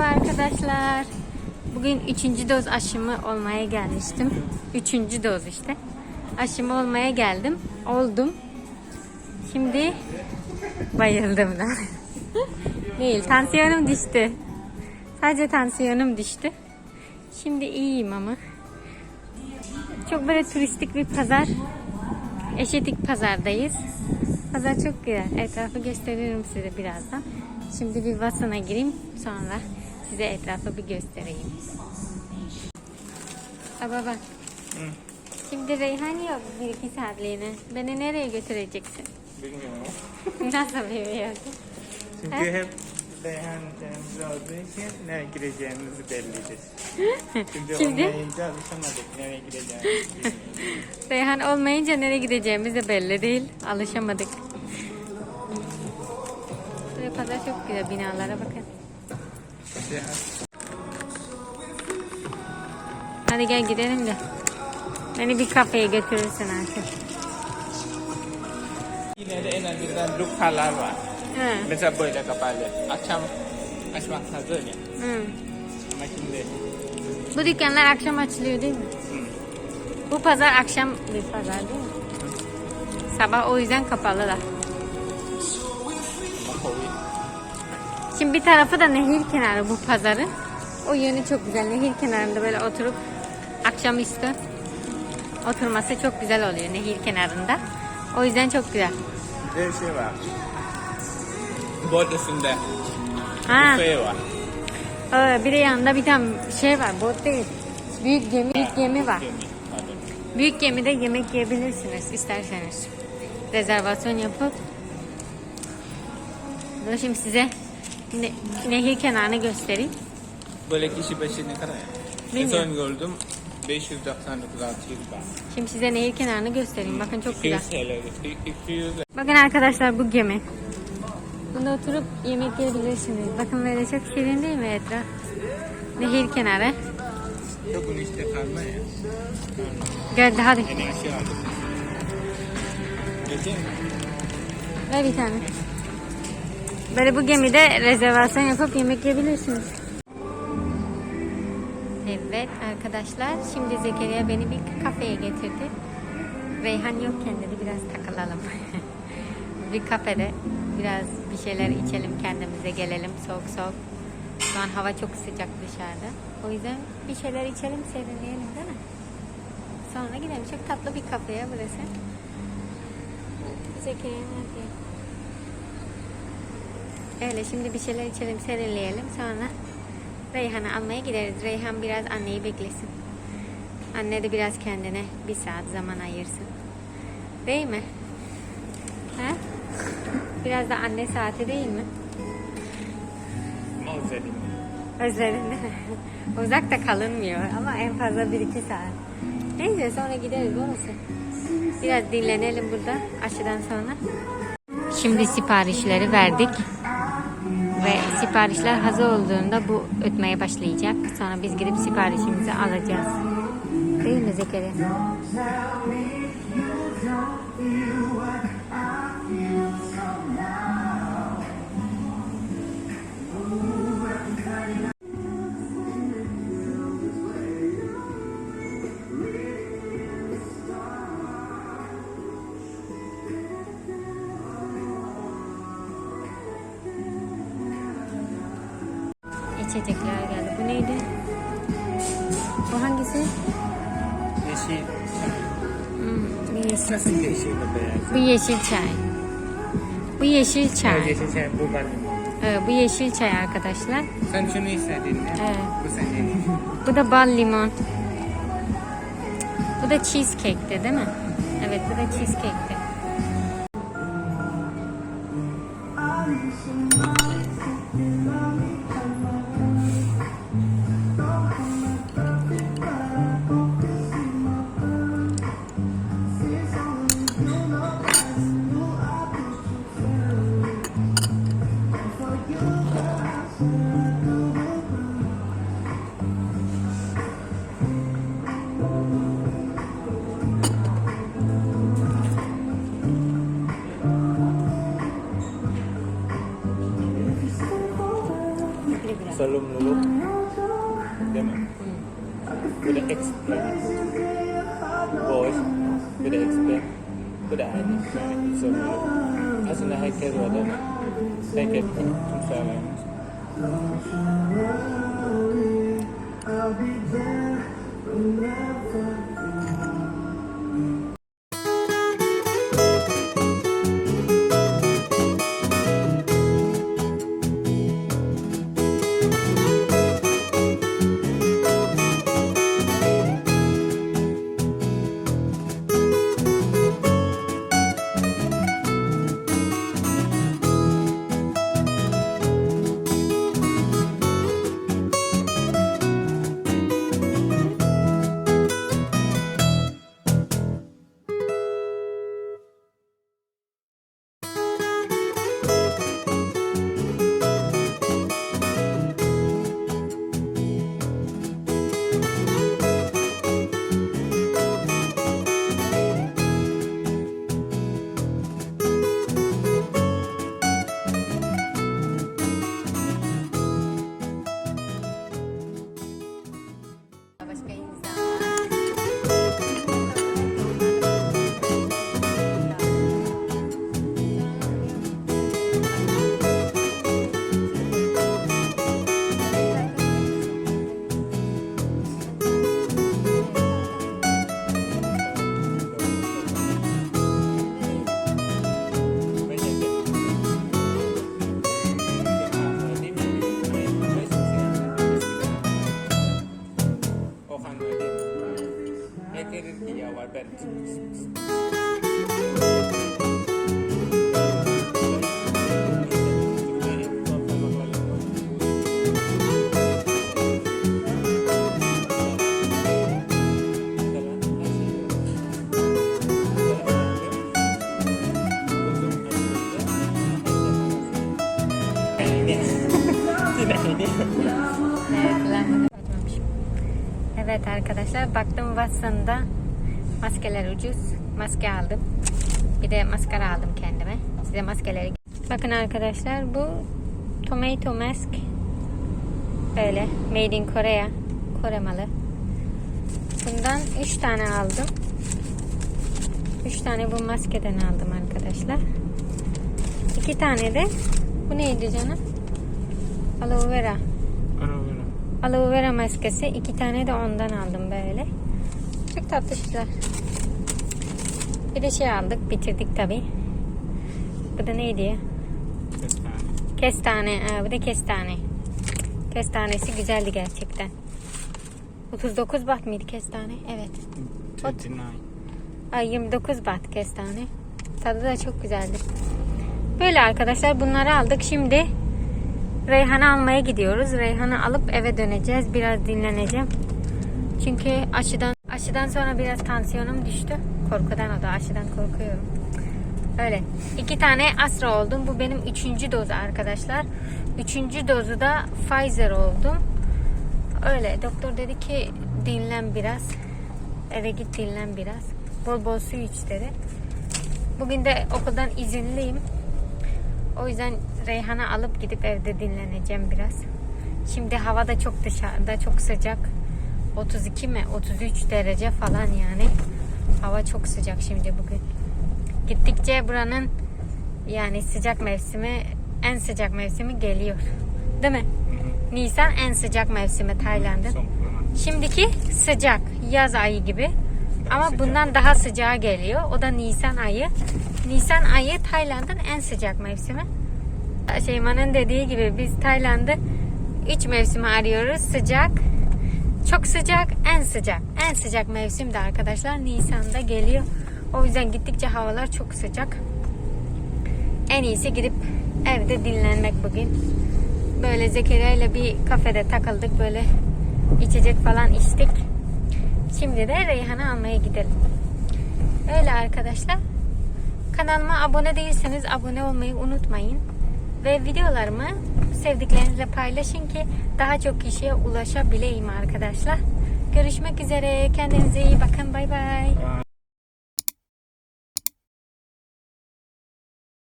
Merhaba arkadaşlar. Bugün üçüncü doz aşımı olmaya gelmiştim. Üçüncü doz işte. Aşımı olmaya geldim. Oldum. Şimdi bayıldım da. Değil, tansiyonum düştü. Sadece tansiyonum düştü. Şimdi iyiyim ama. Çok böyle turistik bir pazar. Eşetik pazardayız. Pazar çok güzel. Etrafı gösteririm size birazdan. Şimdi bir Vasan'a gireyim. Sonra size etrafı bir göstereyim. Aa, baba. Şimdi Reyhan yok bir iki saatliğine. Beni nereye götüreceksin? Bilmiyorum. Nasıl bilmiyorsun? Çünkü hep Reyhan kendimize olduğu için nereye gireceğimiz bellidir. Şimdi, Şimdi? olmayınca alışamadık nereye gideceğimiz. Reyhan olmayınca nereye gideceğimiz de belli değil. Alışamadık. Böyle pazar çok güzel binalara bakın. Hadi gel gidelim de. Beni bir kafeye götürürsün artık. Yine de en azından lukkalar var. Hı. Mesela böyle kapalı. Akşam açmak hazır ya. Hı. Ama şimdi Bu dükkanlar akşam açılıyor değil mi? Bu pazar akşam bir pazar değil mi? Sabah o yüzden kapalılar. Şimdi bir tarafı da nehir kenarı bu pazarın. O yönü çok güzel. Nehir kenarında böyle oturup akşamüstü oturması çok güzel oluyor nehir kenarında. O yüzden çok güzel. Bir de şey var. Üstünde Ha, büfe var. evet, bir de yanında bir tane şey var. Bot değil. Büyük gemi, büyük gemi var. Büyük gemide yemek yiyebilirsiniz isterseniz. Rezervasyon yapıp. Dur şimdi size ne- nehir kenarını göstereyim. Böyle kişi başı ne kadar ya? En son gördüm 599 600 baht. Şimdi size nehir kenarını göstereyim. Bakın çok güzel. 200 TL. 200 Bakın arkadaşlar bu gemi. Bunda oturup yemek yiyebilirsiniz. Bakın böyle çok şirin değil mi etraf? Nehir kenarı. Çok bunu işte kalma ya. Geldi hadi. Aşağı aldım. Geçeyim mi? Ver bir tane. Böyle bu gemide rezervasyon yapıp yemek yiyebilirsiniz. Evet arkadaşlar şimdi Zekeriya beni bir kafeye getirdi. Reyhan yokken dedi biraz takılalım. bir kafede biraz bir şeyler içelim kendimize gelelim soğuk soğuk. Şu an hava çok sıcak dışarıda. O yüzden bir şeyler içelim serinleyelim değil mi? Sonra gidelim. Çok tatlı bir kafeye burası. Zekeriya nerede? Öyle şimdi bir şeyler içelim, serinleyelim. Sonra Reyhan'ı almaya gideriz. Reyhan biraz anneyi beklesin. Anne de biraz kendine bir saat zaman ayırsın. Değil mi? Ha? Biraz da anne saati değil mi? Ama özledim. Özlerinde. Uzakta kalınmıyor ama en fazla bir iki saat. Neyse sonra gideriz orası. Biraz dinlenelim burada aşıdan sonra. Şimdi siparişleri verdik. Ve siparişler hazır olduğunda bu ötmeye başlayacak. Sonra biz gidip siparişimizi alacağız. Değil mi Zekeriya? İçecekler geldi. Bu neydi? Bu hangisi? Yeşil. Hmm, bu yeşil. Yeşil? Bu yeşil çay. Bu yeşil çay. Yeşil şey bu var. Ee, bu yeşil çay arkadaşlar. Sen şunu istedin mi? Evet. Bu senin. Bu da bal limon. Bu da cheesecake'ti değil mi? Evet bu da cheesecake'ti. Salam dulu. Dia Kuda explain. Boys, kuda explain. Kuda ada mana itu dulu. Asal nak hacker ada. Hacker tu salam. Eterir ki ya var ben. Tidak ini. Evet, kullanmadım. Açmamışım. Evet arkadaşlar baktım Watson'da maskeler ucuz. Maske aldım. Bir de maskara aldım kendime. Size maskeleri Bakın arkadaşlar bu tomato mask. Böyle made in Korea. Kore malı. Bundan 3 tane aldım. 3 tane bu maskeden aldım arkadaşlar. 2 tane de bu neydi canım? Aloe vera. Aloe vera maskesi. iki tane de ondan aldım böyle. Çok tatlı şeyler. Bir de şey aldık. Bitirdik tabi. Bu da neydi ya? Kestane. Aa, bu da kestane. Kestanesi güzeldi gerçekten. 39 baht mıydı kestane? Evet. Ay 29 baht kestane. Tadı da çok güzeldi. Böyle arkadaşlar bunları aldık. Şimdi Reyhan'ı almaya gidiyoruz. Reyhan'ı alıp eve döneceğiz. Biraz dinleneceğim. Çünkü aşıdan aşıdan sonra biraz tansiyonum düştü. Korkudan o da aşıdan korkuyorum. Öyle. İki tane Astra oldum. Bu benim üçüncü dozu arkadaşlar. Üçüncü dozu da Pfizer oldum. Öyle. Doktor dedi ki dinlen biraz. Eve git dinlen biraz. Bol bol su iç dedi. Bugün de okuldan izinliyim. O yüzden Reyhan'ı alıp gidip evde dinleneceğim biraz. Şimdi hava da çok dışarıda çok sıcak. 32 mi 33 derece falan yani. Hava çok sıcak şimdi bugün. Gittikçe buranın yani sıcak mevsimi en sıcak mevsimi geliyor. Değil mi? Nisan en sıcak mevsimi Tayland'ın. Şimdiki sıcak yaz ayı gibi. Ama sıcak. bundan daha sıcağı geliyor. O da Nisan ayı. Nisan ayı Tayland'ın en sıcak mevsimi. Şeyma'nın dediği gibi biz Tayland'ı 3 mevsimi arıyoruz. Sıcak, çok sıcak, en sıcak. En sıcak mevsim de arkadaşlar Nisan'da geliyor. O yüzden gittikçe havalar çok sıcak. En iyisi gidip evde dinlenmek bugün. Böyle Zekeriya ile bir kafede takıldık. Böyle içecek falan içtik. Şimdi de Reyhan'ı almaya gidelim. Öyle arkadaşlar. Kanalıma abone değilseniz abone olmayı unutmayın. Ve videolarımı sevdiklerinizle paylaşın ki daha çok kişiye ulaşabileyim arkadaşlar. Görüşmek üzere. Kendinize iyi bakın. Bay bay.